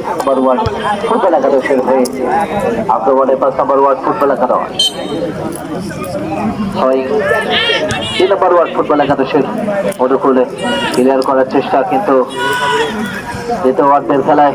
Number one football একাদশের হয়ে আক্রমণে পাঁচ নাম্বার ওয়ান ফুটবল একাদশ ছয় তিন নাম্বার ওয়ার্ড ফুটবল একাদশের অনুকূলে ক্লিয়ার করার চেষ্টা, কিন্তু দ্বিতীয় ওয়ার্ডের খেলায়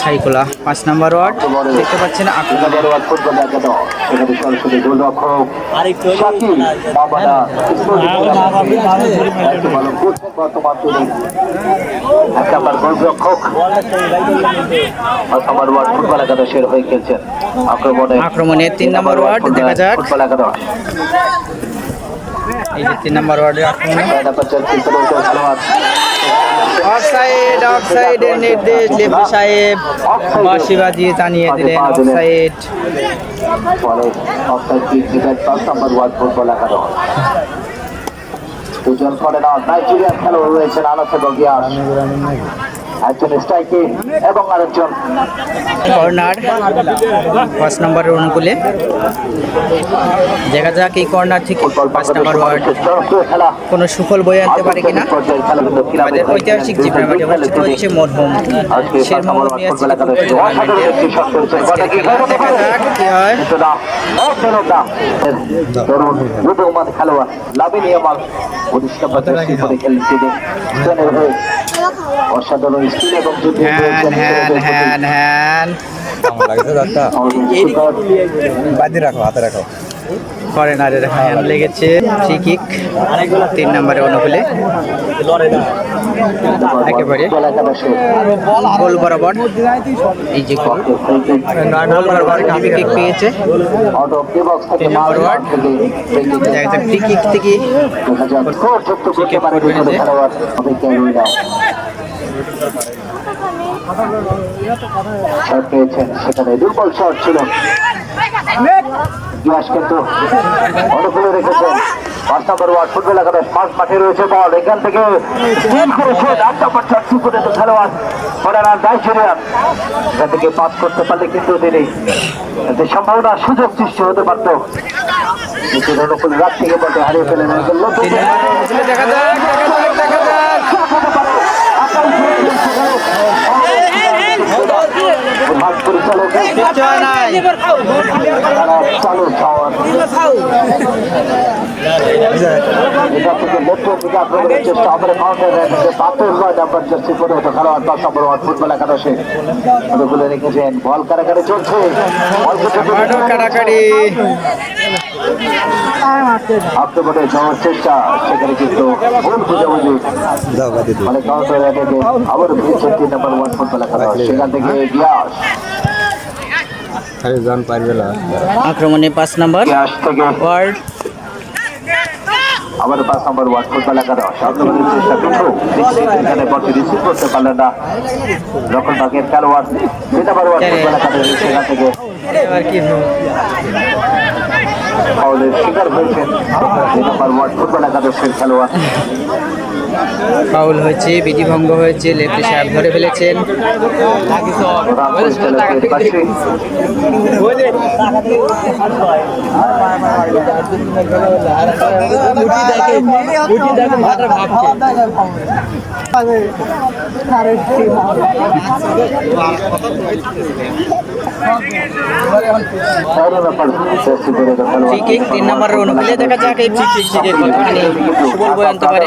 ছাইকুলা পাঁচ নম্বর ওয়ার্ড। দেখতে পাচ্ছেন আক্রমণ তিন নম্বর ওয়ার্ড, দেখা যাক। এই যে তিন নম্বর ওয়ার্ডের আক্রমণে। অফসাইড অফসাইডের নির্দেশ লেফটি সাহেব বাঁশি বাজিয়ে জানিয়ে দিলেন অফসাইড। পরে অফসাইড দিবেন পাঁচ নম্বর ওয়ার্ড ফুটবল একাদশ দুজন করে না নাইজেরিয়ার খেলোয়াড় রয়েছেন আনাস এবং গিয়াস একজন স্ট্রাইকে এবং আরেকজন কর্নার পাঁচ নম্বরের অনুকূলে দেখা যাক এই কর্নার থেকে পাঁচ নম্বর ওয়ার্ড খেলা কোনো সুফল বয়ে আনতে পারে কিনা আমাদের ঐতিহাসিক জীবনামাটি অনুষ্ঠিত হচ্ছে মরহুম শের মোহাম্মদ দেখা যাক কি হয় খেলোয়াড় লাভিনী নম্বর হয়ে অসাধারণ হ্যান হ্যান হ্যান হ্যান। বাদি রাখো হাতে রাখো। কর্নারের হ্যান লেগেছে। ফ্রি কিক তিন নম্বরে অনুকূলে। একেবারে। গোল বরাবর। এই যে গোল। গোল বরাবর ফ্রি কিক পেয়েছে। দেখা যাক ফ্রি কিক থেকে সেখানে দুর্বল শট ছিল। কিন্তু পাঁচ রয়েছে এখান থেকে এখান থেকে পাস করতে পারলে কিন্তু সম্ভাবনা, সুযোগ সৃষ্টি হতে পারতো। কিন্তু অনুকূল রাত থেকে বলতে হারিয়ে ফেলেন দেখা যাক দেখা যাক দেখা যাক ভাগ পরিচালক নিশ্চয় নাই তারা চালু খাওয়ার এটা থেকে লেফটের দিকে আক্রমণের চেষ্টা আবার কাউন্টার রেখেছে বাতের নয় নাম্বার জার্সি পরে হতো খেলোয়াড় পাঁচ নম্বর ওয়ার্ড ফুটবল একাদশে। অনুকূলে রেখেছেন বল কারাকারে চলছে। অল্প কাড়াকাড়ি আক্রমণে যাওয়ার চেষ্টা সেখানে কিন্তু ভুল বুঝাবুঝি। দাও বাদি দিও। মানে কাউন্টার রেখেছে আবার ফিরছেন তিন নম্বর ওয়ার্ড ফুটবল একাদশ। সেখান থেকে আক্রমণে পাঁচ নম্বর। গিয়াস থেকে ওয়ার্ড আবার পাঁচ নম্বর ওয়ার্ড ফুটবল একাদশ আক্রমণের চেষ্টা পিছু এখানে বলটি রিসিভ করতে পারলেন না। যখন বাকের খেলোয়াড় দুই নম্বর ওয়ার্ড ফুটবল একাদশ সেখান থেকে এবার কি হলো? ফাউলের শিকার হয়েছেন দুই নম্বর ওয়ার্ড ফুটবল একাদশের খেলোয়াড়। ফাউল হয়েছে বিধিভঙ্গ হয়েছে লেফটি সাহেব ধরে ফেলেছেন। তিন নম্বরের অনুকূলে দেখা যাক এই কিক থেকে কতখানি আনতে পারে।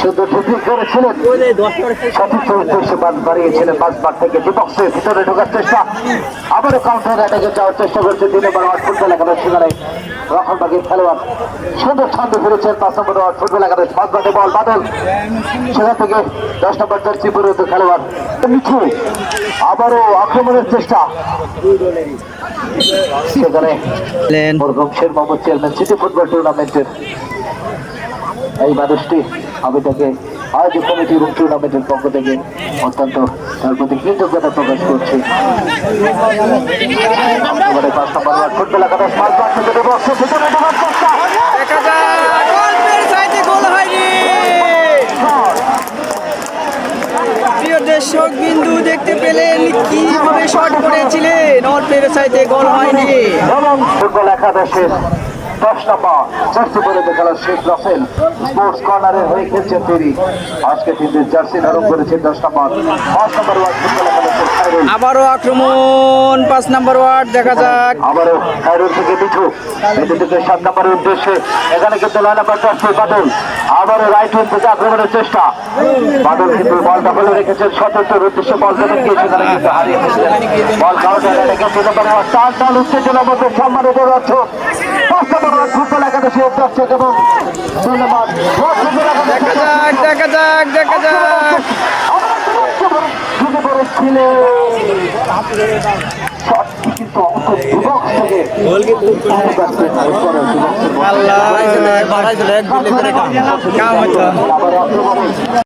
সুন্দর ট্রিপিং করেছিলেন সঠিক উদ্দেশ্যে বাদ বাড়িয়েছিলেন পাঁচ থেকে ভিতরে ঢোকার চেষ্টা। আবারও কাউন্টার অ্যাটাকে যাওয়ার চেষ্টা করছে তিন নম্বর ফুটবল একাদশ সেখানে রক্ষণবাগের খেলোয়াড়। সুন্দর ছন্দ ফিরেছেন পাঁচ নম্বর ফুটবল একাদশ পাঁচ বাটে বল বাদল। সেখান থেকে দশ নম্বর জার্সি পরিণত খেলোয়াড় মিঠু। আবারও আক্রমণের চেষ্টা। সেখানে চেয়ারম্যান সিটি ফুটবল টুর্নামেন্টের এই মানুষটি আমি তাকে আয়োজক কমিটি এবং টুর্নামেন্টের পক্ষ থেকে অত্যন্ত তার প্রতি কৃতজ্ঞতা প্রকাশ করছি। দর্শক বিন্দু দেখতে পেলেন কীভাবে শট করেছিলেন? অল্পের সাইডে গোল হয়নি। এবং ফুটবল একাদশের দশ নম্বর জার্সি পরে খেলার শেখ রাসেল। স্পোর্টস কর্নারের হয়ে খেলছেন তিনি আজকে কিন্তু জার্সি ধারণ করেছেন দশ নম্বর পাঁচ নম্বর ওয়ার্ড আবারও আক্রমণ পাঁচ নাম্বার ওয়ার্ড দেখা যাক। আবারও খায়রুল থেকে মিঠু মিঠু থেকে সাত নম্বরের উদ্দেশ্যে এখানে কিন্তু নয় নম্বর জার্সি বাদল। আবারও রাইট উইং থেকে আক্রমণের চেষ্টা। বাদল কিন্তু বলটা বলে রেখেছেন সতর্কের উদ্দেশ্যে বল দেবেন গিয়ে সেখানে কিন্তু হারিয়ে ফেলছেন বল কাউন্টার রেখে তিন নম্বর টান টান উত্তেজনার মধ্যে সম্মানিত যাচ্ছে ওয়ার্ড ফুটবল একাদশী দর্শক এবং দেখা যাক দেখা যাক দেখা যাক আল্লাহ